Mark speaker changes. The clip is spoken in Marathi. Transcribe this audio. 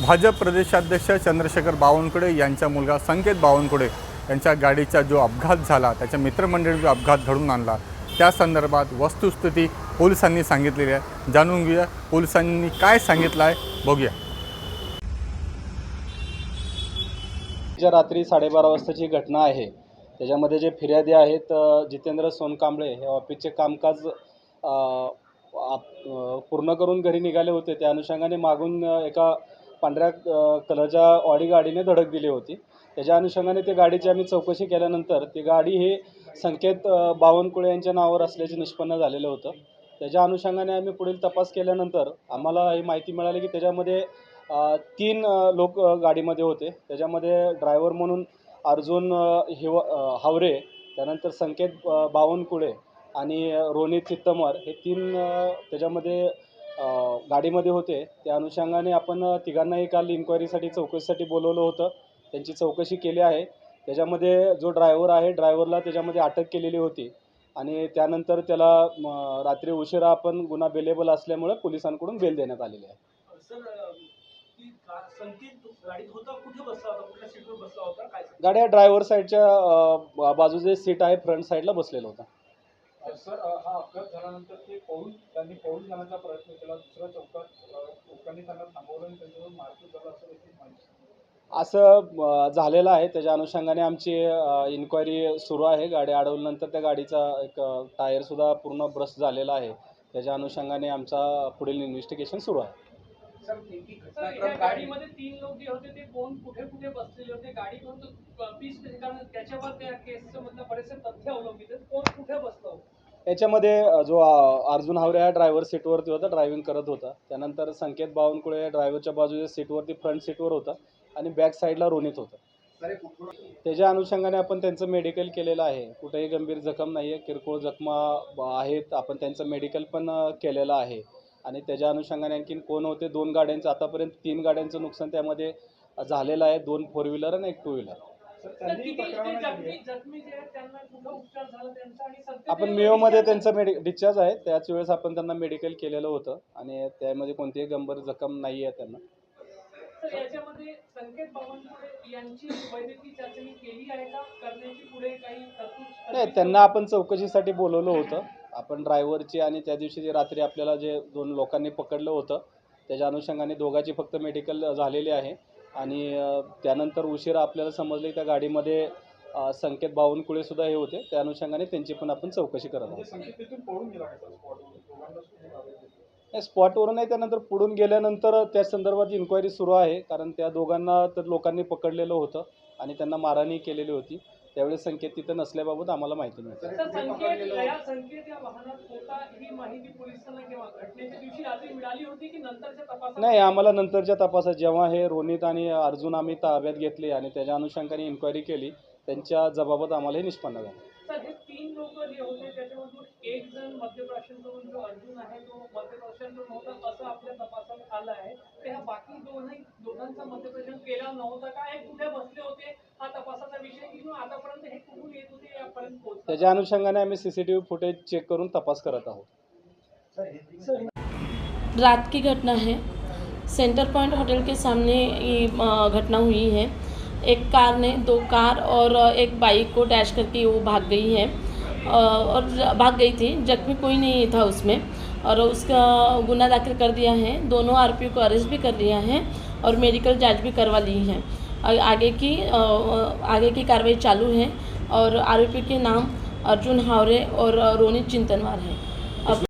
Speaker 1: भाजप प्रदेशाध्यक्ष चंद्रशेखर बावनकुळे यांचा मुलगा संकेत बावनकुळे यांच्या गाडीचा जो अपघात झाला त्याच्या मित्रमंडळी जो अपघात घडून आणला त्या संदर्भात वस्तुस्थिती पोलिसांनी सांगितलेली आहे. जाणून घेऊया पोलिसांनी काय सांगितलं आहे बघूया.
Speaker 2: ज्या रात्री साडेबारा वाजताची घटना आहे त्याच्यामध्ये जे फिर्यादी आहेत जितेंद्र सोनकांबळे हे ऑफिसचे कामकाज आप- पूर्ण करून घरी निघाले होते. त्या अनुषंगाने मागून एका पांढऱ्या कलरच्या ऑडी गाडीने धडक दिली होती. त्याच्या अनुषंगाने ते गाडीची आम्ही चौकशी केल्यानंतर ती गाडी हे संकेत बावनकुळे यांच्या नावावर असल्याचे निष्पन्न झालेलं होतं. त्याच्या अनुषंगाने आम्ही पुढील तपास केल्यानंतर आम्हाला ही माहिती मिळाली की त्याच्यामध्ये तीन लोक गाडीमध्ये होते. त्याच्यामध्ये ड्रायव्हर म्हणून अर्जुन हिव हावरे त्यानंतर संकेत बावनकुळे आणि रोनित चित्तमर हे तीन त्याच्यामध्ये गाडीमध्ये होते. त्या अनुषंगाने आपण तिघांनाही काल इन्क्वायरीसाठी चौकशीसाठी बोलवलं होतं. त्यांची चौकशी केली आहे. त्याच्यामध्ये जो ड्रायव्हर आहे ड्रायव्हरला त्याच्यामध्ये अटक केलेली होती. आणि त्यानंतर त्याला रात्री उशिरा आपण गुन्हा बेलेबल असल्यामुळे पोलिसांकडून बेल देण्यात आलेली आहे.
Speaker 3: सर अ, ती गा- संकेत गाडीत होता कुठे बसला होता कुठल्या सीटवर बसला होता काय सांगता?
Speaker 2: गाड्या ड्रायव्हर साईडच्या अ, बा- बाजूचे सीट आहे फ्रंट साईडला बसलेलं होतं.
Speaker 4: सर हा अपघात झाल्यानंतर ते त्यांनी पळून जाण्याचा प्रयत्न केला. दुसऱ्या चौकात अ, लोकांनी त्यांना थांबवलं आणि त्यांच्यावर मारपीट झाला असं देखील माहिती
Speaker 2: असं झालेलं आहे. त्याच्या अनुषंगाने आमची इन्क्वायरी सुरू आहे. गाडी अडवल्यानंतर त्या गाडीचा एक टायरसुद्धा पूर्ण ब्रस्ट झालेला आहे. त्याच्या अनुषंगाने आमचा पुढील इन्व्हेस्टिगेशन सुरू आहे.
Speaker 4: सर नेमकी
Speaker 3: सर या गाडीमध्ये तीन लोक जे होते ते कोण कुठे कुठे बसलेले होते? गाडी फक्त पीस कारण त्याच्यावर त्या केसचं मधलं बरेचसे तथ्य अवलंबित कोण कुठे बसलं होतं?
Speaker 2: याच्यामध्ये जो अर्जुन हावरे हा ड्रायव्हर सीटवरती होता ड्रायव्हिंग करत होता. त्यानंतर संकेत बावनकुळे ड्रायव्हरच्या बाजूच्या सीटवरती फ्रंट सीटवर होता आणि बॅक साईडला रोणीत होता. त्याच्या अनुषंगाने आपण त्यांचं मेडिकल केलेलं आहे. कुठेही गंभीर जखम नाही आहे किरकोळ जखमा आहेत. आपण त्यांचं मेडिकल पण केलेलं आहे. आणि त्याच्या अनुषंगाने आणखीन कोण होते? दोन गाड्यांचं आतापर्यंत तीन गाड्यांचं नुकसान त्यामध्ये झालेलं आहे. दोन फोर व्हीलर आणि एक टू व्हीलर आपण मेयोमध्ये त्यांचं मेडि डिस्चार्ज आहे. त्याच वेळेस आपण त्यांना मेडिकल केलेलं होतं आणि त्यामध्ये कोणतीही गंभीर जखम नाही आहे त्यांना.
Speaker 3: तर याच्यामध्ये संकेत बावनकुळे यांची वैद्यकीय चाचणी केली आहे का? करण्याची पुढे काही तरतूद
Speaker 2: नाही त्यांना आपण चौकशीसाठी बोलवलं होतं. आपण ड्रायव्हरची आणि त्या दिवशी जे रात्री आपल्याला जे दोन लोकांनी पकडलं होतं त्याच्या अनुषंगाने दोघांची फक्त मेडिकल झालेली आहे. आणि त्यानंतर उशिरा आपल्याला समजले त्या गाडीमध्ये संकेत बावनकुळे सुद्धा हे होते. त्या अनुषंगाने त्यांची पण आपण चौकशी करत आहोत.
Speaker 4: स्पॉटवरून
Speaker 2: आहे त्यानंतर पुढून गेल्यानंतर त्या संदर्भात इन्क्वायरी सुरू आहे. कारण त्या दोघांना तर लोकांनी पकडलेलं होतं आणि त्यांना मारहाणी केलेली होती. त्यावेळेस संकेत तिथं नसल्याबाबत आम्हाला माहिती मिळते.
Speaker 4: सर,
Speaker 3: तर
Speaker 4: कुठे
Speaker 3: संकेत
Speaker 4: पकडलेलं
Speaker 3: या संकेत या वाहनात होता ही माहिती पोलिसांना केव्हा घटनेच्या दिवशी रात्री मिळाली होती की नंतरच्या तपासात?
Speaker 2: नाही आम्हाला नंतरच्या तपासात जेव्हा हे रोनित आणि अर्जुन आम्ही ताब्यात घेतले आणि त्याच्या अनुषंगाने इन्क्वायरी केली त्यांच्या जबाबत आम्हाला हे निष्पन्न झालं.
Speaker 3: तर हे तीन लोक जे होते त्याच्यामधून एक जण मध्यप्राशन करून जो अर्जुन आहे तो मध्यप्राशन करून होता असं दोघांचा केला. नव्हता का हे कुठे बसले होते हा तपासाचा विषय. किंवा आतापर्यंत हे कुठून येत होते यापर्यंत पोहोचलं.
Speaker 2: त्याच्या अनुषंगाने आम्ही C C T V footage check करून तपास करत आहोत.
Speaker 5: रात की घटना है. सेंटर पॉइंट होटल के सामने ये घटना हुई है. एक कार ने दो कार और एक बाइक को डैश करके वो भाग गई है. और भाग गई थी. जख्मी कोई नहीं था उसमें. और उसका गुना दाखिल कर दिया है. दोनों आरोपियों को अरेस्ट भी कर लिया है. और मेडिकल जांच भी करवा ली है। आगे की आगे की कार्रवाई चालू है और आरोपी के नाम अर्जुन हावरे और रोनित चिंतनवार है। अब